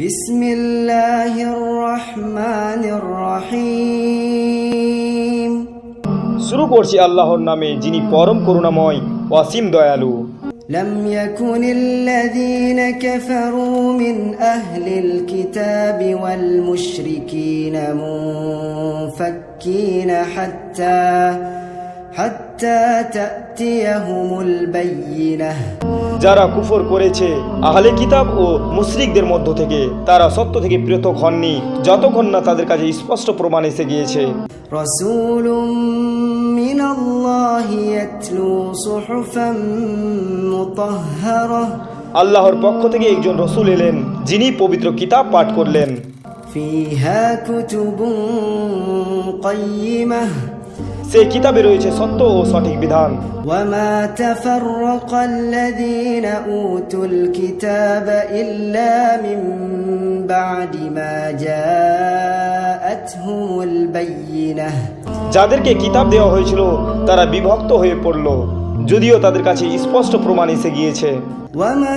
بسم الله الرحمن الرحيم শুরু করছি আল্লাহর নামে যিনি পরম করুণাময় ওয়াসিম দয়ালু لم يكن الذين كفروا من أهل الكتاب والمشركين منفكين حتى حتى تأتيهم البينة যারা কুফর করেছে আহলে কিতাব ও মুশরিকদের মধ্য থেকে তারা সত্য থেকে পৃথক হননি যতক্ষণ না তাদের কাছে স্পষ্ট প্রমাণ এসে গিয়েছে رسول من الله يتلو صحفا مطهرة আল্লাহর পক্ষ থেকে একজন রসুল এলেন যিনি পবিত্র কিতাব পাঠ করলেন فيها كتب قيمة সেই কিতাবে রয়েছে সত্য ও সঠিক বিধান وما تفرق الذين أوتوا الكتاب إلا من بعد ما جاءتهم البينة যাদেরকে কিতাব দেওয়া হয়েছিল তারা বিভক্ত হয়ে পড়ল যদিও তাদের কাছে স্পষ্ট প্রমাণ এসে গিয়েছে وما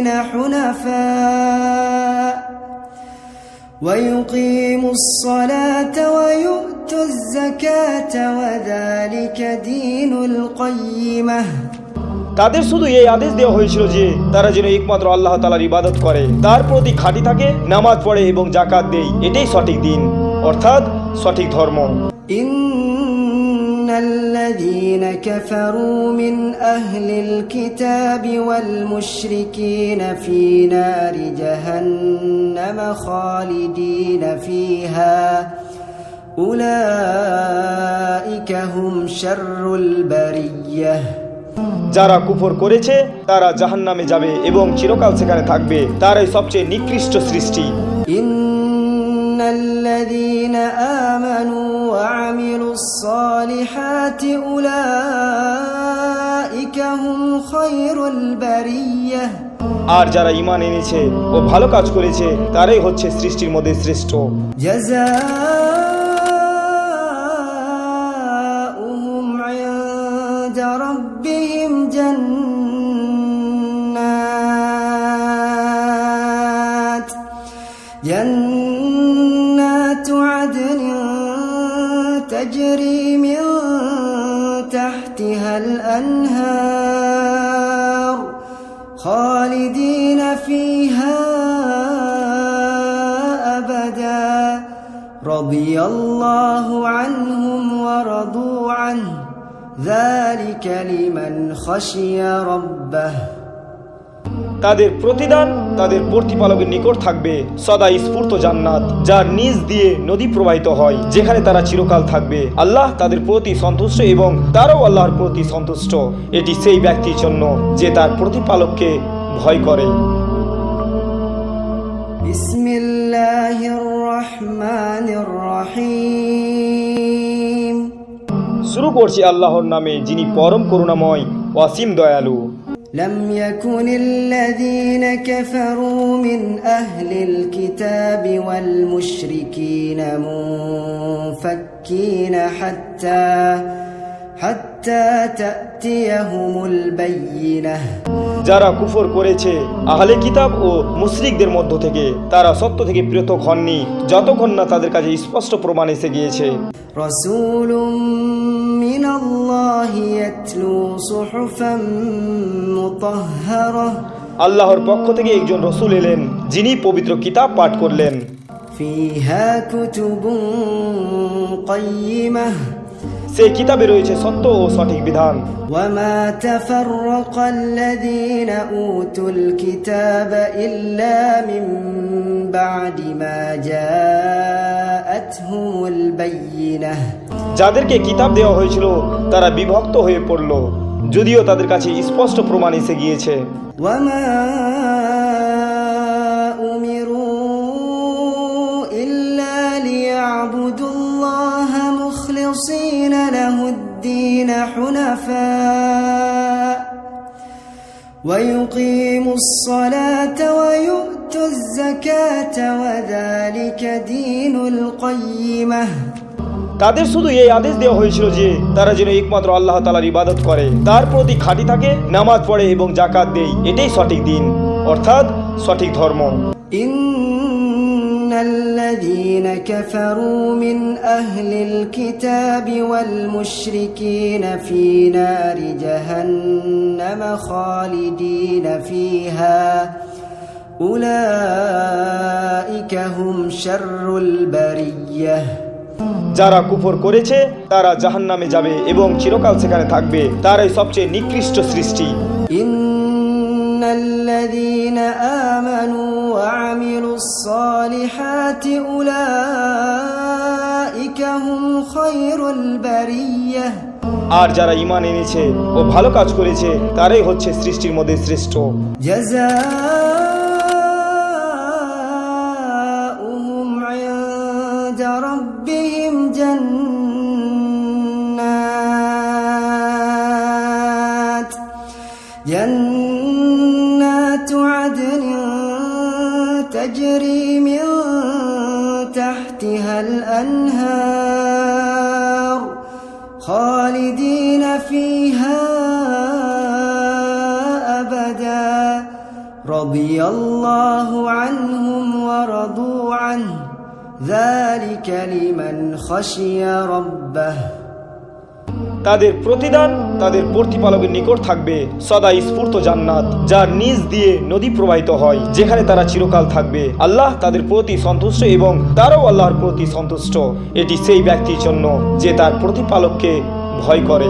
الدين حنفاء ويقيموا الصلاة ويؤتوا الزكاة وذلك دين القيمة তাদের শুধু এই আদেশ দেওয়া হয়েছিল যে তারা যেন একমাত্র আল্লাহ তালার ইবাদত করে তার প্রতি খাঁটি থাকে নামাজ পড়ে এবং জাকাত দেয় এটাই সঠিক দিন অর্থাৎ সঠিক ধর্ম إن الذين كفروا من أهل الكتاب والمشركين في نار جهنم خالدين فيها أولئك هم شر البرية যারা কুফর করেছে তারা জাহান্নামে যাবে এবং চিরকাল সেখানে থাকবে তারাই সবচেয়ে নিকৃষ্ট সৃষ্টি إن الذين آمنوا وعملوا الصالحات أولئك هم خير البرية আর যারা ইমান এনেছে ও ভালো কাজ করেছে তারাই হচ্ছে সৃষ্টির মধ্যে শ্রেষ্ঠ جزاؤهم عند ربهم جنات الأنهار خالدين فيها أبدا. رضي الله عنهم ورضوا عنه. ذلك لمن خشي ربه. তাদের প্রতিদান তাদের প্রতিপালকের নিকট থাকবে সদা স্ফূর্ত জান্নাত যার নিজ দিয়ে নদী প্রবাহিত হয় যেখানে তারা চিরকাল থাকবে। আল্লাহ তাদের প্রতি সন্তুষ্ট এবং তারও আল্লাহর প্রতি সন্তুষ্ট। এটি সেই ব্যক্তির জন্য যে তার প্রতিপালককে ভয় করে। শুরু করছি আল্লাহর নামে যিনি পরম করুণাময় অসীম দয়ালু। لم يكن الذين كفروا من أهل الكتاب والمشركين منفكين حتى যারা কুফর করেছে আহলে কিতাব ও মুসরিকদের মধ্য থেকে তারা সত্য থেকে পৃথক হননি যতক্ষণ না তাদের কাছে স্পষ্ট প্রমাণ এসে গিয়েছে। আল্লাহর পক্ষ থেকে একজন রসুল এলেন যিনি পবিত্র কিতাব পাঠ করলেন। ফিহা কুতুবুন সেই কিতাবে রয়েছে সত্য ও সঠিক বিধান وما تفرق الذين أوتوا الكتاب إلا من بعد ما جاءتهم البينة যাদেরকে কিতাব দেওয়া হয়েছিল তারা বিভক্ত হয়ে পড়ল যদিও তাদের কাছে স্পষ্ট প্রমাণ এসে গিয়েছে وما حنفاء ويقيموا الصلاة ويؤتوا الزكاة وذلك دين القيمة তাদের শুধু এই আদেশ দেওয়া হয়েছিল যে তারা যেন একমাত্র আল্লাহ তালার ইবাদত করে তার প্রতি খাঁটি থাকে নামাজ পড়ে এবং জাকাত দেয় এটাই সঠিক দিন অর্থাৎ সঠিক ধর্ম إن الذين كفروا من أهل الكتاب والمشركين في نار جهنم خالدين فيها أولئك هم شر البرية যারা কুফর করেছে তারা জাহান্নামে যাবে এবং চিরকাল সেখানে থাকবে তারাই সবচেয়ে নিকৃষ্ট সৃষ্টি إن الذين آمنوا وعملوا الصالحات أولئك هم خير البرية আর যারা ইমান এনেছে ও ভালো কাজ করেছে তারাই হচ্ছে সৃষ্টির মধ্যে শ্রেষ্ঠ جزاؤهم عند ربهم جنات تحتها الأنهار خالدين فيها أبدا. رضي الله عنهم ورضوا عنه. ذلك لمن خشي ربه. তাদের প্রতিদান, তাদের প্রতিপালকের নিকট থাকবে সদা স্ফূর্ত জান্নাত, যার নিজ দিয়ে নদী প্রবাহিত হয়, যেখানে তারা চিরকাল থাকবে। আল্লাহ তাদের প্রতি সন্তুষ্ট এবং তারাও আল্লাহর প্রতি সন্তুষ্ট। এটি সেই ব্যক্তির জন্য যে তার প্রতিপালককে ভয় করে।